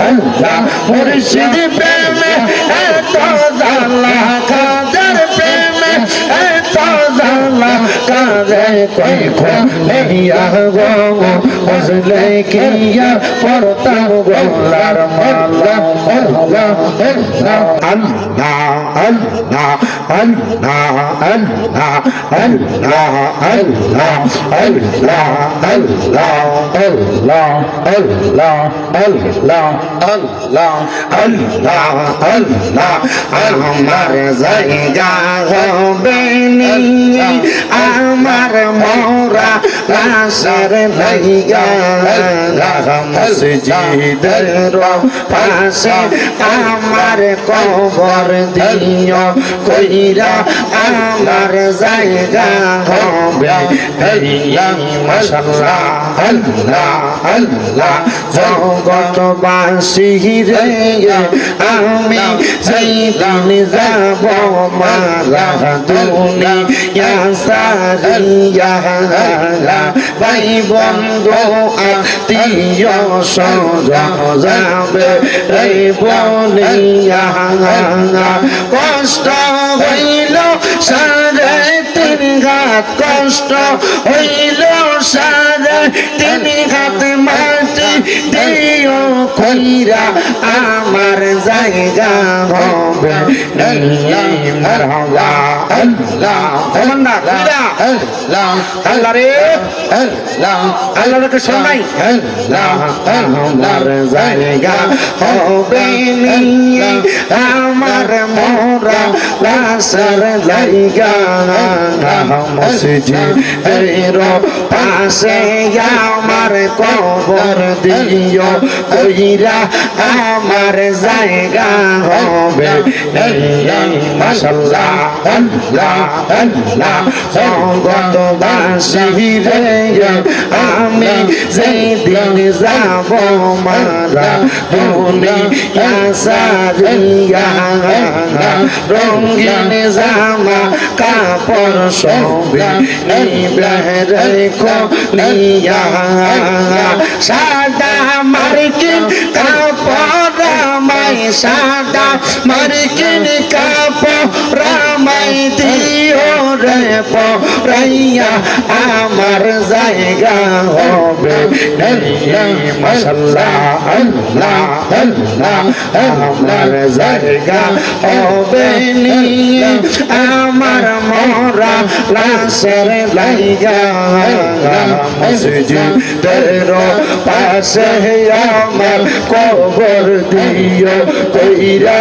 আল্লাহ মুর্শিদ প্রেমে এত জালা কাদে কই খুলিয়া গো বুঝলে কিয়া পড়তাম গোলার মালা আল্লাহ আল্লাহ আল্লাহ আল্লাহ আল্লাহ আল্লাহ আল্লাহ আল্লাহ আল্লাহ আল্লাহ আল্লাহ আল্লাহ আল্লাহ আল্লাহ আল্লাহ আমার জায়গা হবে আমার মোরা লাশের লাইগা। মসজিদের পাশে আমার কবর দিও, কইরা আমার জায়গা হবে। মাশাআল্লাহ আল্লাহ আল্লাহ। জগৎবাসী রে আমি যেদিন যাব মারা দুনিয়া সারিয়া ভাই বন্ধু, আত্মীয় স্বজন যাবে কষ্ট হইল সারে তিন কষ্ট হইল সারে তিনি হাতে মাটি দিও কইরা আমার জায়গা হবে। আল্লাহকে শোনাই আমার জায়গা হবে আমার ram la sar lai ga ram masjid ro pase ya amar কবর দিও কইরা আমার জায়গা হবে সঙ্গত বাসি রে আমি যেই যাব মারা দুনিয়া সারিয়া রঙিন জামা কাপড় সবে রেখো নিয়া। সাদা মার্কিন কাপড় মাই সাদা মার্কিন রে পরাইয়া আমার জায়গা হবে। মশাল্লাহ আল্লাহ আল্লাহ আমার জায়গা হবে। নিয়ে আমার মরা লাশের লাইগা মসজিদের পাশে আমার কবর দিও কইরা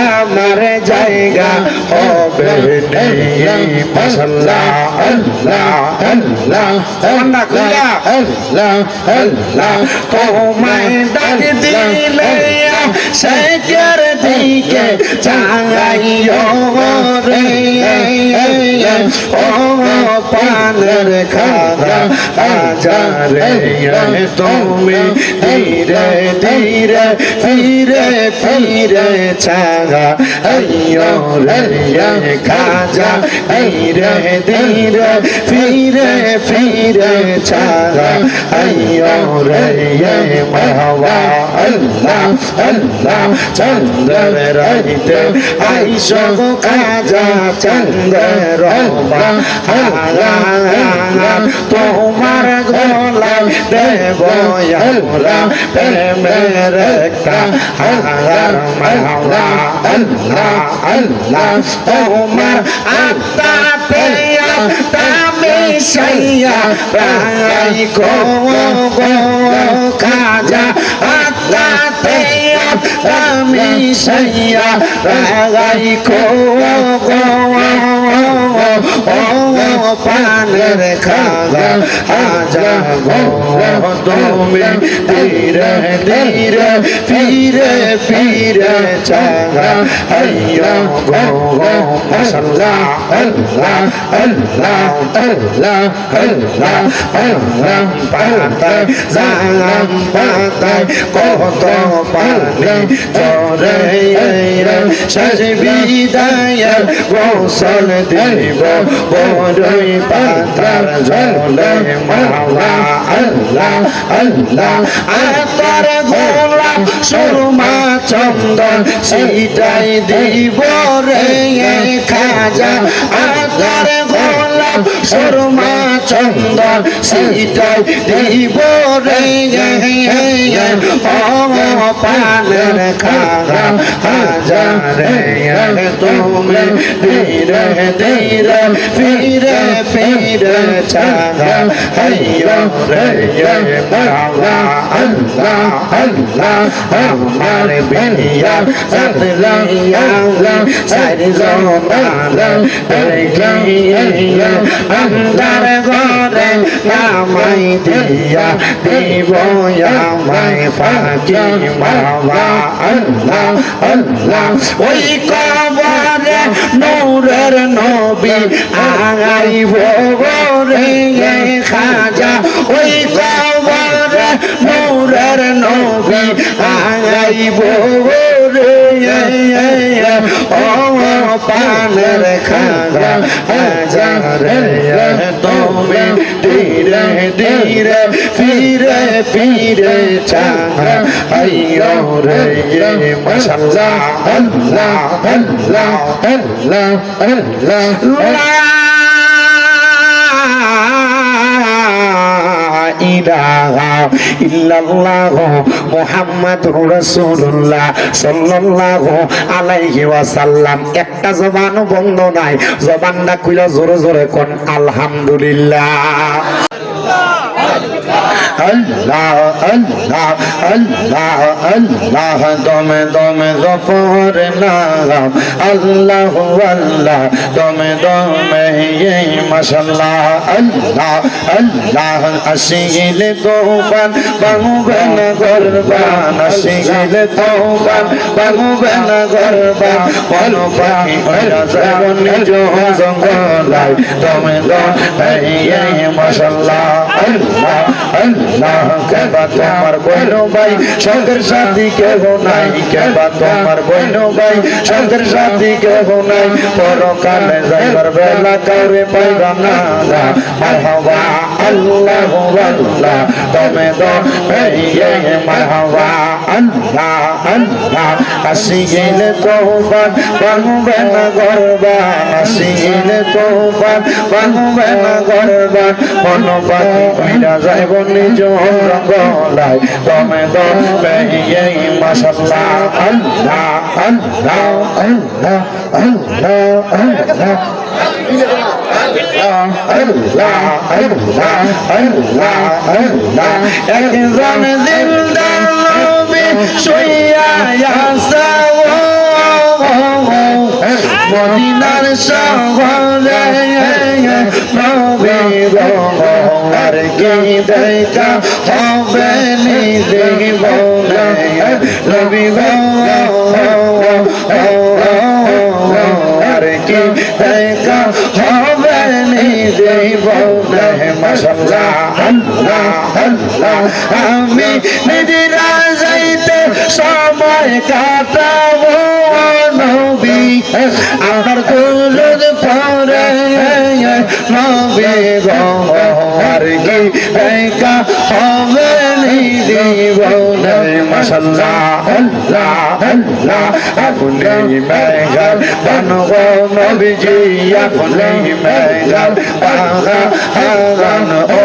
আমার জায়গা হবে নিয়ে মাশাল্লাহ আল্লাহ আল্লাহ আল্লাহ আল্লাহ আল্লাহ তোমায় ডাক দিলে সেকের দিকে চাইও রে ও পানের খাদা আজারে তুমি ধীরে ধীরে ফিরে ফিরে ছাগা আইয়ো রে খাজা ধীরে ধীরে ফিরে ফিরে ছাগা আইয়ো রে মাহওয়া আল্লাহ আল্লাহ চন্দ্র রহিতে আইসো খাজা চন্দ্র তোমার গোলাম দেব প্রেমের একটা হাজার মাওলা আল্লাহ আল্লাহ তোমার আত্মাতে আত্মা মিশাইয়া রাই গো গো খাজা আত্মাতে আমি সাইয়া রাগাই খো গো ও পানের খাগা আজা গো তুমি ধীরে ধীরে ফিরে ফিরে চাগা আইয়া গো গো মাশাল্লাহ আল্লাহ আল্লাহ আল্লাহ আল্লাহ আল্লাহ পাতায় পাতায় কত পানি চরে সাজ বিদায় গোসল দিয়ে দিব বড়ই পাতার জলে মাওলা আল্লাহ আল্লাহ সুরমা চন্দন সিটাই দিব রে খাজা আতার গোলাপ সুরমা চন্দন সিটাই দিব রে পানের খাগা হাজারে তুমি ধীরে ধীরে, ফিরে ফিরে চাগা হাইয়ো রে মাওলা আল্লাহ আল্লাহ, আমার বিয়া সাদলিয়া সারি জমানা দেখিয়া আন্দার ঘরে নামাই দিয়া দিব, আমায় ফাঁকি মাওলা আল্লাহ আল্লাহ। ওই কবরে নূরের নবী আগাইব রে খাজা। ওই কবরে নূরের নবী আগাইব রে ও পানের খাজা তুমি ধীরে ধীরে ফিরে ফিরে আইয়ো রে মাশাআল্লাহ আল্লাহ আল্লাহ আল্লাহ আল্লাহ। ইলাহা ইল্লাল্লাহ মুহাম্মাদুর রাসূলুল্লাহ সাল্লাল্লাহু আলাইহি ওয়াসাল্লাম। একটা জবানও বন্ধ নাই। জবানটা কইলা জোরে জোরে কোন আলহামদুলিল্লাহ। আল্লাহ আল্লাহ আল্লাহ আল্লাহ, দমে দমে গফর নাম। আল্লাহ আল্লাহ, দমে দমে এই মাশাল্লাহ। আল্লাহ আল্লাহ, আসিলে তোফান বাঙুবে না গরবান, আসিলে তোফান বাঙুবে না গরবান বল পাখি জঙ্গলায় দমে দমে এই মাশাল্লাহ। আল্লাহ আল্লাহ কেবা তোমার বইন ভাই সঙ্গের সাথী কেহ নাই কেবা তোমার বইন ভাই সঙ্গের সাথী কেহ নাই পরকালে যাইবার বেলা কাউরে পাইবা না মারহাবা আল্লাহ আল্লাহ তুমি তো এই মারহাবা আল্লাহ আল্লাহ আসি গেলে তোফান বাঙবে না গরবান আসি গেলে তোফান বাঙবে না গরবান মন পাখি কইরা যাইব নিজ রঙ্গলায় তুমি তো এই মাশাল্লাহ আল্লাহ। আল্লাহ আল্লাহ আল্লাহ আল্লাহ। একজন দিলদার শুইয়া মদিনার শহরে নবী আর কি দেখা হবে দেব নবী আর কি দেখা হবে দেব মাশাল্লাহ আল্লাহ আল্লাহ আমি নিজেরা সময় কাটাবো নবী, আমার দুলুদ পরে নবী গো আর কি একা হবে দিব মাশাল্লাহ, আল্লাহ আল্লাহ, আপনি মেঘাল বানব নবীজি, আপনি মেঘাল বাগা হাগান ও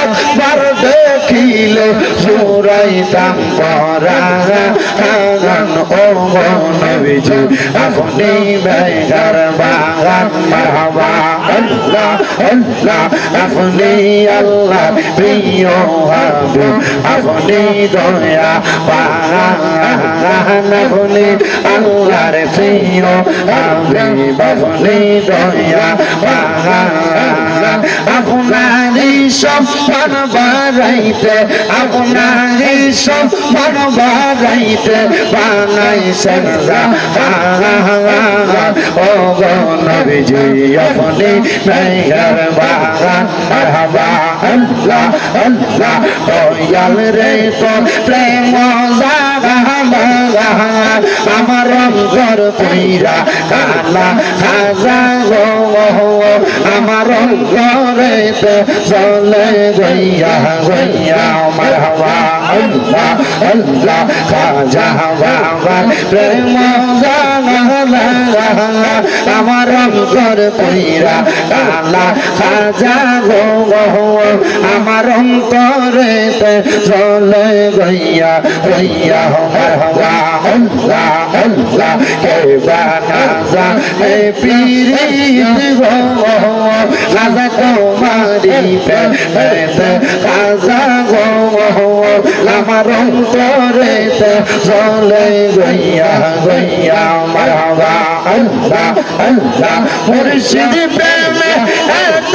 একবার দেখিলে জোরাইতাম পরাগান ও নবীজি আপনি বেগার বাগান। মারহাবা, আল্লাহ আল্লাহ, আপনি আল্লাহ প্রিয় হাবিব আপনি দয়া পাগান আপনি আল্লাহর প্রিয় হাবিব আপনি দয়া পাগান আপনারই সম্মান বাড়াইতে, আপনারই সম্মান বাড়াইতে বানাইছেন ও গণ নবীজি, আপনি বাগান মারহাবা আল্লাহ আল্লাহ, দয়াল রে তো প্রেম আমার অন্তর কইরা কালা খাজা গো আমার অন্তরেতে চলে গইয়া গইয়া মারহাবা আল্লাহ আল্লাহ খাজা বাবা প্রেম আমার অন্তর কইরা কালা খাজা গো আমার অন্তরেতে চলে গইয়া গইয়া আল্লাহ আল্লাহ কে বানাজা এ চলে গইয়া গইয়া মারহাবা আল্লাহ আল্লাহ মুর্শিদ প্রেমে এত